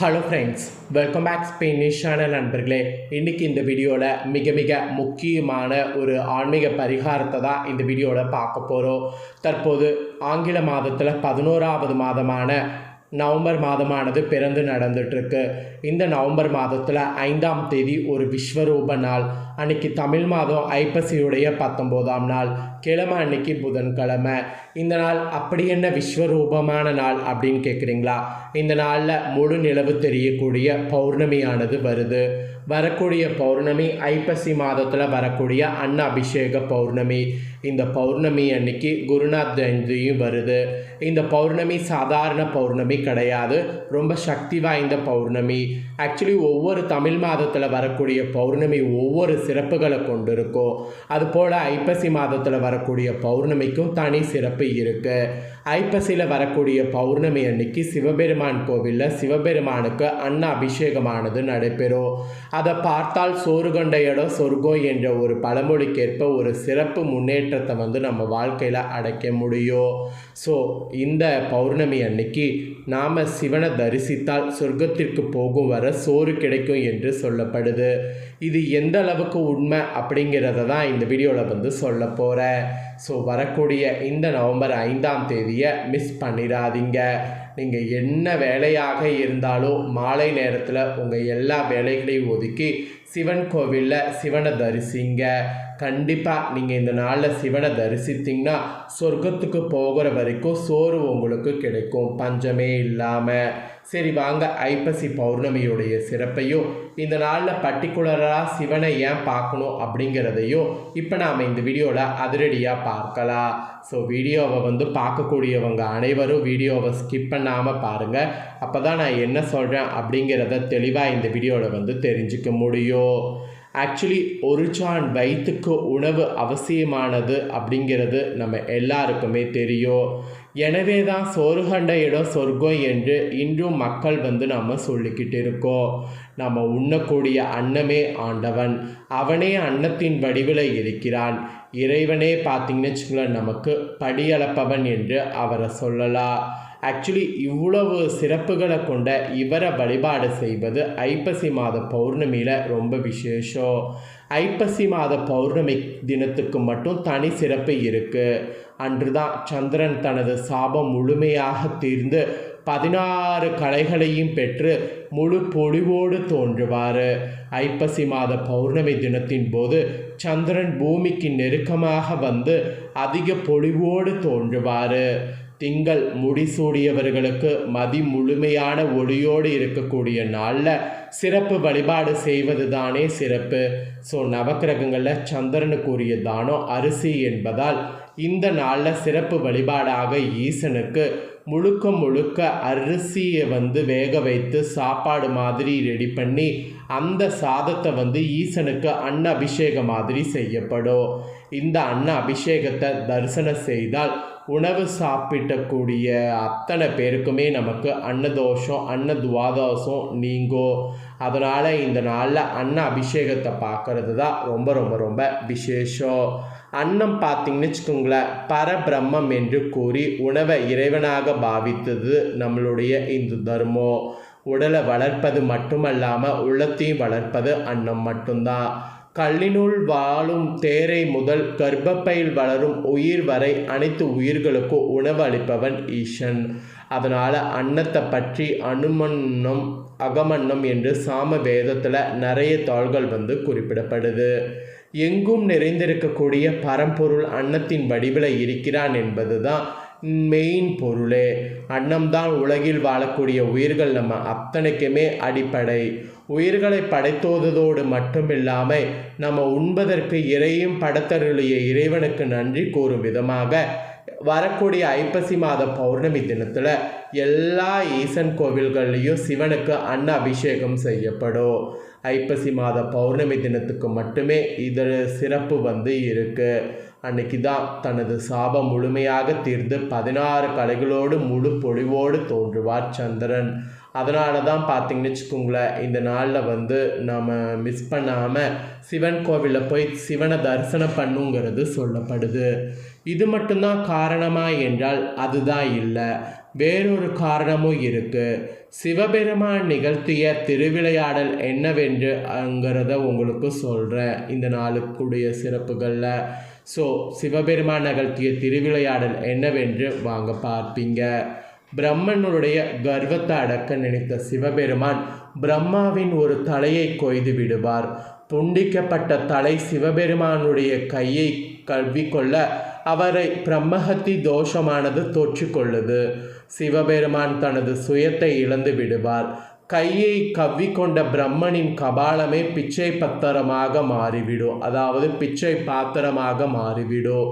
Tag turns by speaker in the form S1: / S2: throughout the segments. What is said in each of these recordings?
S1: Hello friends welcome back ஸ்பெயினிஷான நண்பர்களே. இன்றைக்கி இந்த வீடியோவில் மிக மிக முக்கியமான ஒரு ஆன்மீக பரிகாரத்தை தான் இந்த வீடியோவில் பார்க்க போகிறோம் தற்போது ஆங்கில மாதத்தில் பதினோராவது மாதமான நவம்பர் மாதமானது பிறந்து நடந்துட்டுருக்கு. இந்த நவம்பர் மாதத்தில் ஐந்தாம் தேதி ஒரு விஸ்வரூப நாள். அன்னைக்கு தமிழ் மாதம் ஐப்பசியுடைய பத்தொம்போதாம் நாள். கிழமை அன்னைக்கு புதன்கிழமை. இந்த நாள் அப்படி என்ன விஸ்வரூபமான நாள் அப்படின்னு கேட்குறீங்களா இந்த நாளில் முழு நிலவு தெரியக்கூடிய பௌர்ணமியானது வருது. வரக்கூடிய பௌர்ணமி ஐப்பசி மாதத்தில் வரக்கூடிய அன்ன அபிஷேக பௌர்ணமி. இந்த பௌர்ணமி அன்னைக்கு குருநாத் ஜெயந்தியும் வருது. இந்த பௌர்ணமி சாதாரண பௌர்ணமி கிடையாது. ரொம்ப சக்தி வாய்ந்த பௌர்ணமி. ஆக்சுவலி ஒவ்வொரு தமிழ் மாதத்தில் வரக்கூடிய பௌர்ணமி ஒவ்வொரு சிறப்புகளை கொண்டு இருக்கும் அதுபோல் ஐப்பசி மாதத்தில் வரக்கூடிய பௌர்ணமிக்கும் தனி சிறப்பு இருக்குது ஐப்பசியில் வரக்கூடிய பௌர்ணமி அன்னைக்கு சிவபெருமான் கோவிலில் சிவபெருமானுக்கு அன்ன அபிஷேகமானது நடைபெறும். அதை பார்த்தால் சோறு கொண்ட இடம் சொர்க்கம் என்ற ஒரு பழமொழிக்கேற்ப ஒரு சிறப்பு முன்னேற்றத்தை வந்து நம்ம வாழ்க்கையில் அடைக்க முடியும். ஸோ இந்த பௌர்ணமி அன்னைக்கு நாம் சிவனை தரிசித்தால் சொர்க்கத்திற்கு போகும் வர சோறு கிடைக்கும் என்று சொல்லப்படுது. இது எந்த அளவுக்கு உண்மை அப்படிங்கிறத தான் இந்த வீடியோவில் வந்து சொல்ல போகிறேன் ஸோ வரக்கூடிய இந்த நவம்பர் ஐந்தாம் தேதியை மிஸ் பண்ணிடாதீங்க. நீங்கள் என்ன வேலையாக இருந்தாலும் மாலை நேரத்தில் உங்கள் எல்லா வேலைகளையும் ஒதுக்கி சிவன் கோவிலில் சிவனை தரிசிங்க. கண்டிப்பாக நீங்கள் இந்த நாளில் சிவனை தரிசித்தீங்கன்னா சொர்க்கத்துக்கு போகிற வரைக்கும் சோறு உங்களுக்கு கிடைக்கும். பஞ்சமே இல்லாமல் சரி வாங்க ஐப்பசி பௌர்ணமியுடைய சிறப்பையும் இந்த நாளில் பர்டிகுலராக சிவனை ஏன் பார்க்கணும் அப்படிங்கிறதையும் இப்போ நாம் இந்த வீடியோவில் அதிரடியாக பார்க்கலாம். ஸோ வீடியோவை வந்து பார்க்கக்கூடியவங்க அனைவரும் வீடியோவை ஸ்கிப் பண்ணாமல் பாருங்கள் அப்போ தான் நான் என்ன சொல்கிறேன் அப்படிங்கிறத தெளிவாக இந்த வீடியோவில் வந்து தெரிஞ்சுக்க முடியும். ஆக்சுவலி ஒரு சான் வயிற்றுக்கு உணவு அவசியமானது அப்படிங்கிறது நம்ம எல்லாருக்குமே தெரியும். எனவே தான் சோறு கண்ட இடம் சொர்க்கம் என்று இன்றும் மக்கள் வந்து நம்ம சொல்லிக்கிட்டு இருக்கோம். நம்ம உண்ணக்கூடிய அன்னமே ஆண்டவன். அவனே அன்னத்தின் வடிவில் இருக்கிறான். இறைவனே பார்த்தீங்கன்னு வச்சுங்களேன் நமக்கு படியளப்பவன் என்று அவரை சொல்லலாம். ஆக்சுவலி இவ்வளவு சிறப்புகளை கொண்ட இவரை வழிபாடு செய்வது ஐப்பசி மாத பௌர்ணமியில் ரொம்ப விசேஷம். ஐப்பசி மாத பௌர்ணமி தினத்துக்கு மட்டும் தனி சிறப்பு இருக்குது அன்று தான் சந்திரன் தனது சாபம் முழுமையாக தீர்ந்து பதினாறு கலைகளையும் பெற்று முழு பொழிவோடு தோன்றுவார். ஐப்பசி மாத பௌர்ணமி தினத்தின் போது சந்திரன் பூமிக்கு நெருக்கமாக வந்து அதிக பொழிவோடு தோன்றுவார். திங்கள் முடிசூடியவர்களுக்கு மதி முழுமையான ஒளியோடு இருக்கக்கூடிய நாளில் சிறப்பு வழிபாடு செய்வது தானே சிறப்பு. ஸோ நவக்கிரகங்களில் சந்திரனுக்குரிய தானம் அரிசி என்பதால் இந்த நாளில் சிறப்பு வழிபாடாக ஈசனுக்கு முழுக்க முழுக்க அரிசியை வந்து வேக வைத்து சாப்பாடு மாதிரி ரெடி பண்ணி அந்த சாதத்தை வந்து ஈசனுக்கு அன்ன அபிஷேகம் மாதிரி செய்யப்படும். இந்த அன்ன அபிஷேகத்தை தரிசனம் செய்தால் உணவு சாப்பிட்டக்கூடிய அத்தனை பேருக்குமே நமக்கு அன்னதோஷம் அன்ன துவாதோஷம் நீங்கோ. அதனால் இந்த நாளில் அன்ன அபிஷேகத்தை பார்க்கறது தான் ரொம்ப ரொம்ப ரொம்ப விசேஷம். அன்னம் பார்த்தீங்கன்னு வச்சுக்கோங்களேன் பரபிரம்மம் என்று கூறி உணவை இறைவனாக பாவித்தது நம்மளுடைய இந்து தர்மம். உடலை வளர்ப்பது மட்டுமல்லாமல் உள்ளத்தையும் வளர்ப்பது அன்னம் மட்டும்தான். கல்லினுள் வாழும் தேரை முதல் கர்ப்பப்பையில் வளரும் உயிர் வரை அனைத்து உயிர்களுக்கும் உணவு அளிப்பவன் ஈசன். அதனால் அன்னத்தை பற்றி அனுமன்னம் அகமன்னம் என்று சாம வேதத்தில் நிறைய தாள்கள் வந்து குறிப்பிடப்படுது. எங்கும் நிறைந்திருக்கக்கூடிய பரம்பொருள் அன்னத்தின் வடிவில் இருக்கிறான் என்பது தான் மெயின் பொருளே. அன்னம்தான் உலகில் வாழக்கூடிய உயிர்கள் நம்ம அத்தனைக்குமே அடிப்படை. உயிர்களை படைத்தோததோடு மட்டுமில்லாமல் நம்ம உண்பதற்கு இறையும் படத்தருளிய இறைவனுக்கு நன்றி கூறும் விதமாக வரக்கூடிய ஐப்பசி மாத பௌர்ணமி தினத்தில் எல்லா ஈசன் கோவில்கள்லேயும் சிவனுக்கு அன்ன அபிஷேகம் செய்யப்படும். ஐப்பசி மாத பௌர்ணமி தினத்துக்கு மட்டுமே இதில் சிறப்பு வந்து இருக்குது அன்னைக்கு தான் தனது சாபம் முழுமையாக தீர்ந்து பதினாறு கலைகளோடு முழு பொழிவோடு தோன்றுவார் சந்திரன். அதனால தான் பார்த்தீங்கன்னு வச்சுக்கோங்களேன் இந்த நாளில் வந்து நம்ம மிஸ் பண்ணாமல் சிவன் கோவிலில் போய் சிவனை தரிசனம் பண்ணுங்கிறது சொல்லப்படுது. இது மட்டும்தான் காரணமா என்றால் அதுதான் இல்லை. வேறொரு காரணமும் இருக்குது சிவபெருமான் நிகழ்த்திய திருவிளையாடல் என்னவென்று அங்கிறத உங்களுக்கு சொல்கிறேன் இந்த நாளுக்குடைய சிறப்புகளில் ஸோ சிவபெருமான் நகர்த்திய திருவிளையாடல் என்னவென்று வாங்க பார்ப்பீங்க. பிரம்மனுடைய கர்வத்தை அடக்க நினைத்த சிவபெருமான் பிரம்மாவின் ஒரு தலையை கொய்து விடுவார். துண்டிக்கப்பட்ட தலை சிவபெருமானுடைய கையை கல்விக்கொள்ள அவரை பிரம்மஹத்தி தோஷமானது தொற்றிக்கொள்ளுது. சிவபெருமான் தனது சுயத்தை இழந்து விடுவார். கையை கவ்விக்கொண்ட பிரம்மனின் கபாலமே பிச்சை பத்திரமாக மாறிவிடும். அதாவது பிச்சை பாத்திரமாக மாறிவிடும்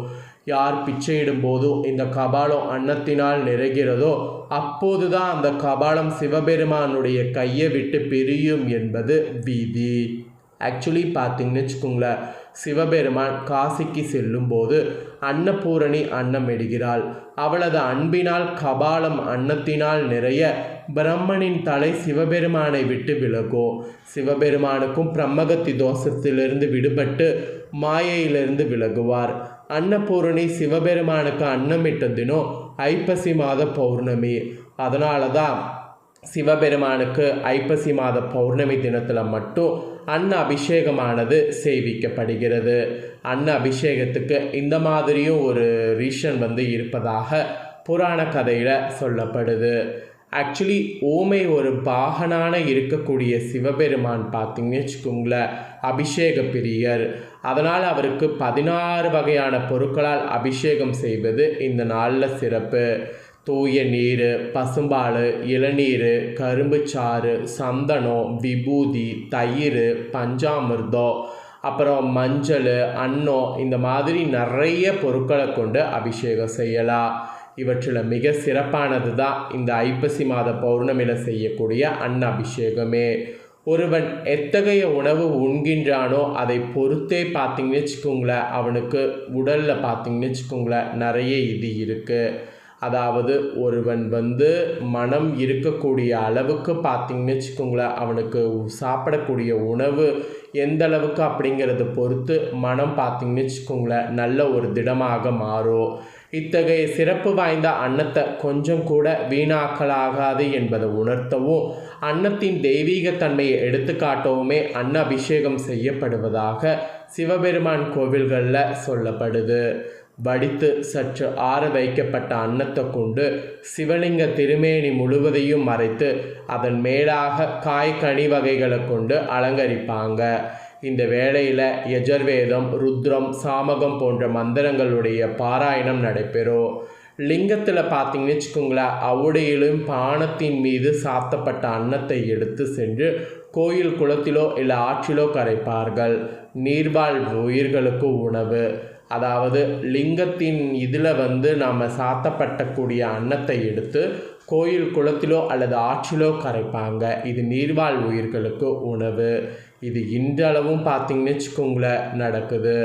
S1: யார் பிச்சையிடும் போதோ இந்த கபாலம் அன்னத்தினால் நிறைகிறதோ அப்போதுதான் அந்த கபாலம் சிவபெருமானுடைய கையை விட்டு பிரியும் என்பது வீதி. ஆக்சுவலி பார்த்தீங்கன்னு வச்சுக்கோங்களேன் சிவபெருமான் காசிக்கு செல்லும்போது அன்னபூரணி அன்னம் எடுகிறாள் அவளது அன்பினால் கபாலம் அன்னத்தினால் நிறைய பிரம்மனின் தலை சிவபெருமானை விட்டு விலகும் சிவபெருமானுக்கும் பிரம்மகத்தி தோஷத்திலிருந்து விடுபட்டு மாயையிலிருந்து விலகுவார். அன்னபூரணி சிவபெருமானுக்கு அன்னமிட்ட தினம் ஐப்பசி மாத பௌர்ணமி. அதனால தான் சிவபெருமானுக்கு ஐப்பசி மாத பௌர்ணமி தினத்தில் மட்டும் அன்ன அபிஷேகமானது சேவிக்கப்படுகிறது. அன்ன அபிஷேகத்துக்கு இந்த மாதிரியும் ஒரு ரீசன் வந்து இருப்பதாக புராண கதையில் சொல்லப்படுது. ஆக்சுவலி ஓமை ஒரு பாகனான இருக்கக்கூடிய சிவபெருமான் பார்த்தீங்கன்னு வச்சுக்கோங்களேன் அபிஷேக பிரியர். அதனால் அவருக்கு பதினாறு வகையான பொருட்களால் அபிஷேகம் செய்வது இந்த நாளில் சிறப்பு. தூய நீர் பசும்பால் இளநீர் கரும்புச்சாறு சந்தனம் விபூதி தயிர் பஞ்சாமிர்தம் அப்புறம் மஞ்சள் அன்னம் இந்த மாதிரி நிறைய பொருட்களை கொண்டு அபிஷேகம் செய்யலாம். இவற்றில் மிக சிறப்பானது தான் இந்த ஐப்பசி மாத பௌர்ணமியில் செய்யக்கூடிய அன்ன அபிஷேகமே. ஒருவன் எத்தகைய உணவு உண்கின்றானோ அதை பொறுத்தே பார்த்தீங்கன்னு வச்சுக்கோங்களேன் அவனுக்கு உடலில் பார்த்தீங்கன்னு வச்சுக்கோங்களேன் நிறைய இது இருக்குது அதாவது ஒருவன் வந்து மனம் இருக்கக்கூடிய அளவுக்கு பார்த்திங்கன்னு வச்சுக்கோங்களேன் அவனுக்கு சாப்பிடக்கூடிய உணவு எந்த அளவுக்கு அப்படிங்கிறத பொறுத்து மனம் பார்த்திங்கன்னு வச்சுக்கோங்களேன் நல்ல ஒரு திடமாக மாறும் இத்தகைய சிறப்பு வாய்ந்த அன்னத்தை கொஞ்சம் கூட வீணாக்கலாகாது என்பதை உணர்த்தவும் அன்னத்தின் தெய்வீகத்தன்மையை எடுத்துக்காட்டவுமே அன்ன அபிஷேகம் செய்யப்படுவதாக சிவபெருமான் கோவில்களில் சொல்லப்படுது. வடித்து சற்று ஆற வைக்கப்பட்ட அன்னத்தை கொண்டு சிவலிங்க திருமேனி முழுவதையும் மறைத்து அதன் மேலாக காய் கனி வகைகளை கொண்டு அலங்கரிப்பாங்க. இந்த வேளையில் யஜர்வேதம் ருத்ரம் சாமகம் போன்ற மந்திரங்களுடைய பாராயணம் நடைபெறும். லிங்கத்தில் பார்த்தீங்கன்னு வச்சுக்கோங்களேன் அவுடையிலும் பானத்தின் மீது சாத்தப்பட்ட அன்னத்தை எடுத்து சென்று கோயில் குளத்திலோ இல்லை ஆற்றிலோ கரைப்பார்கள். நீர்வாழ் உயிர்களுக்கு உணவு. அதாவது லிங்கத்தின் இதில் வந்து நாம் சாத்தப்பட்டக்கூடிய அன்னத்தை எடுத்து கோயில் குளத்திலோ அல்லது ஆற்றிலோ கரைப்பாங்க. இது நீர்வாழ் உயிர்களுக்கு உணவு. இது இன்றளவும் பார்த்தீங்கன்னு வச்சுக்கோங்களேன் நடக்குது.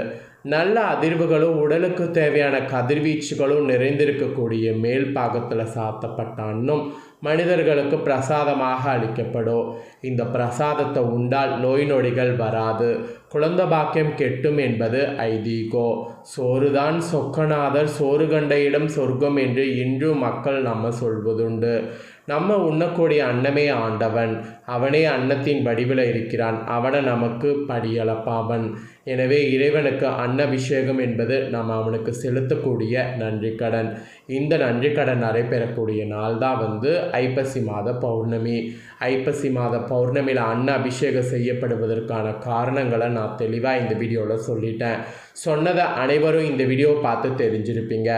S1: நல்ல அதிர்வுகளும் உடலுக்கு தேவையான கதிர்வீச்சுகளும் நிறைந்திருக்கக்கூடிய மேல் பாகத்தில் சாத்தப்பட்ட அன்னம் மனிதர்களுக்கு பிரசாதமாக அளிக்கப்படும். இந்த பிரசாதத்தை உண்டால் நோய் நொடிகள் வராது. குழந்த பாக்கியம் கெட்டும் என்பது ஐதீகோ. சோறுதான் சொக்கநாதர் சோறு கண்ட இடம் சொர்க்கம் என்று இன்றும் மக்கள் நம்ம சொல்வதுண்டு. நம்ம உண்ணக்கூடிய அன்னமே ஆண்டவன். அவனே அன்னத்தின் வடிவில் இருக்கிறான். அவனை நமக்கு படியளப்பாவன். எனவே இறைவனுக்கு அன்னபிஷேகம் என்பது நாம் அவனுக்கு செலுத்தக்கூடிய நன்றி கடன் இந்த நன்றி கடன் நடைபெறக்கூடிய நாள் தான் வந்து ஐப்பசி மாத பௌர்ணமி. ஐப்பசி மாத பௌர்ணமியில் அன்ன அபிஷேகம் செய்யப்படுவதற்கான காரணங்களை நான் தெளிவாக இந்த வீடியோவில் சொல்லிட்டேன். சொன்னதை அனைவரும் இந்த வீடியோ பார்த்து தெரிஞ்சிருப்பீங்க.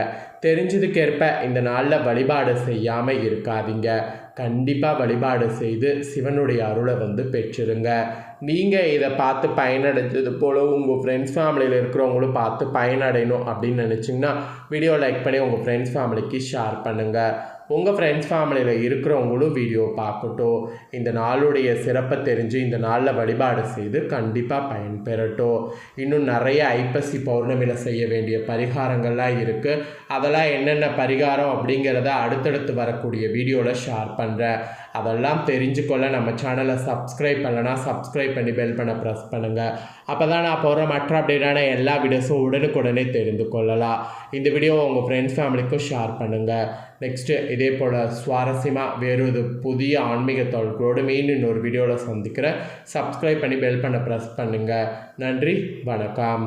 S1: தெரிஞ்சதுக்கேற்ப இந்த நாளில் வழிபாடு செய்யாமல் இருக்காதீங்க. கண்டிப்பாக வழிபாடு செய்து சிவனுடைய அருளை வந்து பெற்றிருங்க. நீங்கள் இதை பார்த்து பயனடைஞ்சது போல் உங்கள் ஃப்ரெண்ட்ஸ் ஃபேமிலியில் இருக்கிறவங்களும் பார்த்து பயனடையணும் அப்படின்னு நினச்சிங்கன்னா வீடியோ லைக் பண்ணி உங்கள் ஃப்ரெண்ட்ஸ் ஃபேமிலிக்கு ஷேர் பண்ணுங்கள் உங்கள் ஃப்ரெண்ட்ஸ் ஃபேமிலியில் இருக்கிறவங்களும் வீடியோ பார்க்கட்டும். இந்த நாளுடைய சிறப்பை தெரிஞ்சு இந்த நாளில் வழிபாடு செய்து கண்டிப்பாக பயன்பெறட்டும். இன்னும் நிறைய ஐப்பசி பௌர்ணமியில் செய்ய வேண்டிய பரிகாரங்கள்லாம் இருக்குது அதெல்லாம் என்னென்ன பரிகாரம் அப்படிங்கிறத அடுத்தடுத்து வரக்கூடிய வீடியோவில் ஷேர் பண்ணுறேன் அதெல்லாம் தெரிஞ்சுக்கொள்ள நம்ம சேனலை சப்ஸ்கிரைப் பண்ணலன்னா சப்ஸ்கிரைப் பண்ணி பெல் பண்ண ப்ரெஸ் பண்ணுங்கள் அப்போ தான் நான் போகிற மற்ற அப்டேட்டான எல்லா வீடியோஸும் உடனுக்குடனே தெரிந்து கொள்ளலாம். இந்த வீடியோ உங்கள் ஃப்ரெண்ட்ஸ் ஃபேமிலிக்கும் ஷேர் பண்ணுங்கள் நெக்ஸ்ட்டு இதே போல் சுவாரஸ்யமாக வேறு ஒரு புதிய ஆன்மீக தகவல்களோடு மீண்டும் இன்னொரு வீடியோவில் சந்திக்கிறேன். சப்ஸ்கிரைப் பண்ணி பெல் பண்ண ப்ரெஸ் பண்ணுங்கள் நன்றி வணக்கம்.